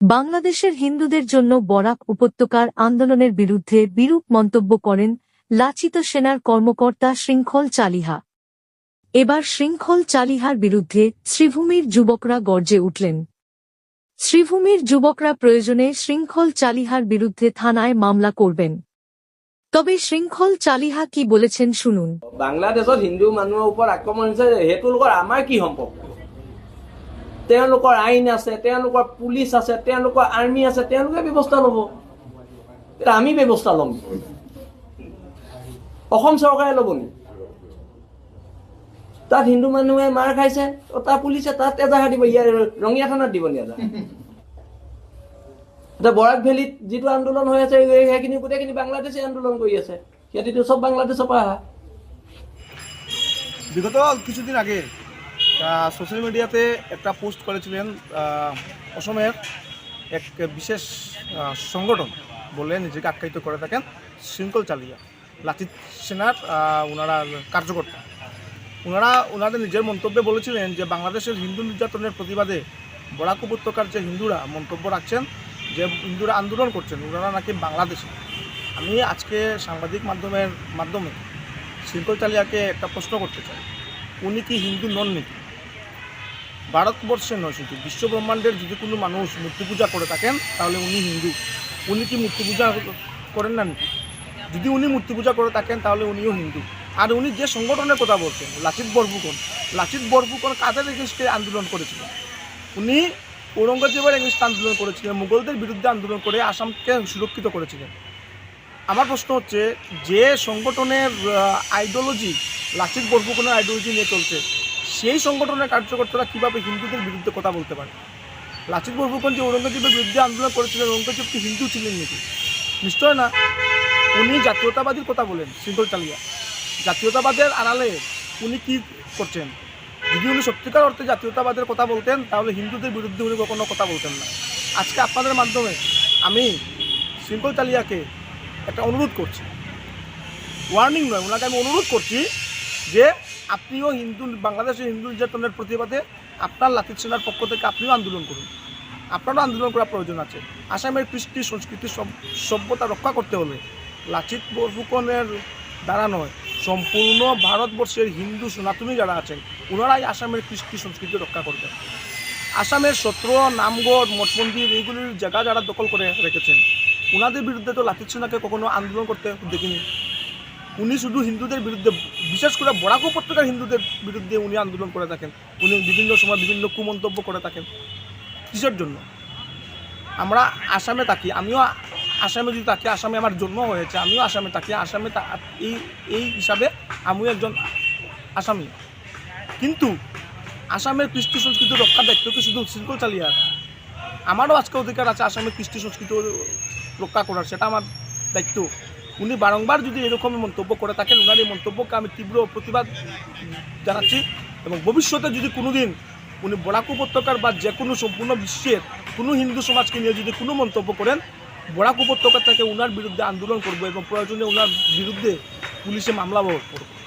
বাংলাদেশের হিন্দুদের জন্য বরাক উপত্যকার আন্দোলনের বিরুদ্ধে বিরূপ মন্তব্য করেন লাচিত সেনার কর্মকর্তা শৃঙ্খল চালিহা। এবার শৃঙ্খল চালিহার বিরুদ্ধে শ্রীভূমির যুবকরা গর্জে উঠলেন। শ্রীভূমির যুবকরা প্রয়োজনে শৃঙ্খল চালিহার বিরুদ্ধে থানায় মামলা করবেন। তবে শৃঙ্খল চালিহা কি বলেছেন শুনুন। বাংলাদেশত হিন্দু আক্ৰমণ হৈছে সেইটো লোকৰ আমাৰ কি সম্পৰ্ক? তেওঁলোকৰ আইন আছে, তেওঁলোকৰ পুলিচ আছে, তেওঁলোকৰ আৰ্মি আছে, তেওঁলোকে ব্যৱস্থা ল'ব। আমি ব্যৱস্থা ল'ম। অসম চৰকাৰে ল'ব নি? তাত হিন্দু মানুহে মাৰ খাইছে তাৰ পুলিচে তাত এজাহাৰ দিব, ইয়াৰ ৰঙিয়া থানাত দিব নি এজাহাৰ? এতিয়া বৰাক ভেলীত যিটো আন্দোলন হৈ আছে সেইখিনি গোটেইখিনি বাংলাদেশে আন্দোলন কৰি আছে। সিহঁতিতো চব বাংলাদেশৰ পৰা অহা বিগত কিছুদিন আগে সোশ্যাল মিডিয়াতে একটা পোস্ট করেছিলেন অসমের এক বিশেষ সংগঠন বলে নিজেকে আখ্যায়িত করে থাকেন শৃঙ্খল চালিয়া লাচিত সেনার ওনারা কার্যকর্তা। ওনারা ওনাদের নিজের মন্তব্যে বলেছিলেন যে, বাংলাদেশের হিন্দু নির্যাতনের প্রতিবাদে বরাক উপত্যকার যে হিন্দুরা মন্তব্য রাখছেন, যে হিন্দুরা আন্দোলন করছেন ওনারা নাকি বাংলাদেশে। আমি আজকে সাংবাদিক মাধ্যমের মাধ্যমে শৃঙ্খল চালিয়াকে একটা প্রশ্ন করতে চাই। উনি কি হিন্দু নন নাকি? ভারতবর্ষের নয় শুধু বিশ্বব্রহ্মাণ্ডের যদি কোনো মানুষ মূর্তি পূজা করে থাকেন, তাহলে উনি হিন্দু। উনি কি মূর্তি পূজা করেন না যদি উনি মূর্তি পূজা করে থাকেন, তাহলে উনিও হিন্দু। আর উনি যে সংগঠনের কথা বলছেন, লাচিত বরফুকন লাচিত বরফুকন কাদের এগেনস্টে আন্দোলন করেছিলেন উনি ঔরঙ্গজেবের এগেনস্টে আন্দোলন করেছিলেন, মুঘলদের বিরুদ্ধে আন্দোলন করে আসামকে সুরক্ষিত করেছিলেন। আমার প্রশ্ন হচ্ছে, যে সংগঠনের আইডিওলজি লাচিত বরফুকনের আইডিওলজি নিয়ে চলছে সেই সংগঠনের কার্যকর্তারা কীভাবে হিন্দুদের বিরুদ্ধে কথা বলতে পারে? লাচিত বরফুকন যে ঔরঙ্গজেবের বিরুদ্ধে আন্দোলন করেছিলেন ঔরঙ্গজেব কি হিন্দু ছিলেন নাকি? নিশ্চয় না। উনি জাতীয়তাবাদীর কথা বলেন, শৃঙ্খল চালিয়া। জাতীয়তাবাদের আড়ালে উনি কি করছেন? যদি উনি সত্যিকার অর্থে জাতীয়তাবাদের কথা বলতেন, তাহলে হিন্দুদের বিরুদ্ধে উনি কখনো কথা বলতেন না। আজকে আপনাদের মাধ্যমে আমি শৃঙ্খল চালিয়াকে একটা অনুরোধ করছি। ওয়ার্নিং নয়, ওনাকে আমি অনুরোধ করছি যে আপনিও হিন্দু, বাংলাদেশের হিন্দু নির্যাতনের প্রতিবাদে আপনার লাচিত সেনার পক্ষ থেকে আপনিও আন্দোলন করুন। আপনারও আন্দোলন করার প্রয়োজন আছে। আসামের কৃষ্টি, সংস্কৃতি সভ- সভ্যতা রক্ষা করতে হলে লাচিত বরফুকনের দ্বারা নয়, সম্পূর্ণ ভারতবর্ষের হিন্দু সনাতনী যারা আছেন, ওনারাই আসামের কৃষ্টি, সংস্কৃতি রক্ষা করবেন। আসামের সত্র, নামগড় মঠ মন্দির এইগুলির জায়গা যারা দখল করে রেখেছেন, ওনাদের বিরুদ্ধে তো লাচিত সেনাকে কখনো আন্দোলন করতে দেখিনি। উনি শুধু হিন্দুদের বিরুদ্ধে, বিশেষ করে বরাক উপত্যকার হিন্দুদের বিরুদ্ধে উনি আন্দোলন করে থাকেন। উনি বিভিন্ন সময় বিভিন্ন কুমন্তব্য করে থাকেন। কিসের জন্য? আমরা আসামে থাকি, আমিও আসামে যদি থাকি, আসামে আমার জন্ম হয়েছে, আমিও আসামে থাকি, আসামে এই এই হিসাবে আমিও একজন আসামি। কিন্তু আসামের কৃষ্টি সংস্কৃতি রক্ষার দায়িত্ব কি শুধু শৃঙ্খল চালিয়ে আমারও আজকে অধিকার আছে আসামের কৃষ্টি সংস্কৃতি রক্ষা করার, সেটা আমার দায়িত্ব। উনি বারংবার যদি এরকম মন্তব্য করে থাকেন ওনার এই মন্তব্যকে আমি তীব্র প্রতিবাদ জানাচ্ছি এবং ভবিষ্যতে যদি কোনো দিন উনি বরাক উপত্যকার বা যে কোনো সম্পূর্ণ বিশ্বের কোনো হিন্দু সমাজকে নিয়ে যদি কোনো মন্তব্য করেন, বরাক উপত্যকা থেকে ওনার বিরুদ্ধে আন্দোলন করব এবং প্রয়োজনে ওনার বিরুদ্ধে পুলিশে মামলা করব।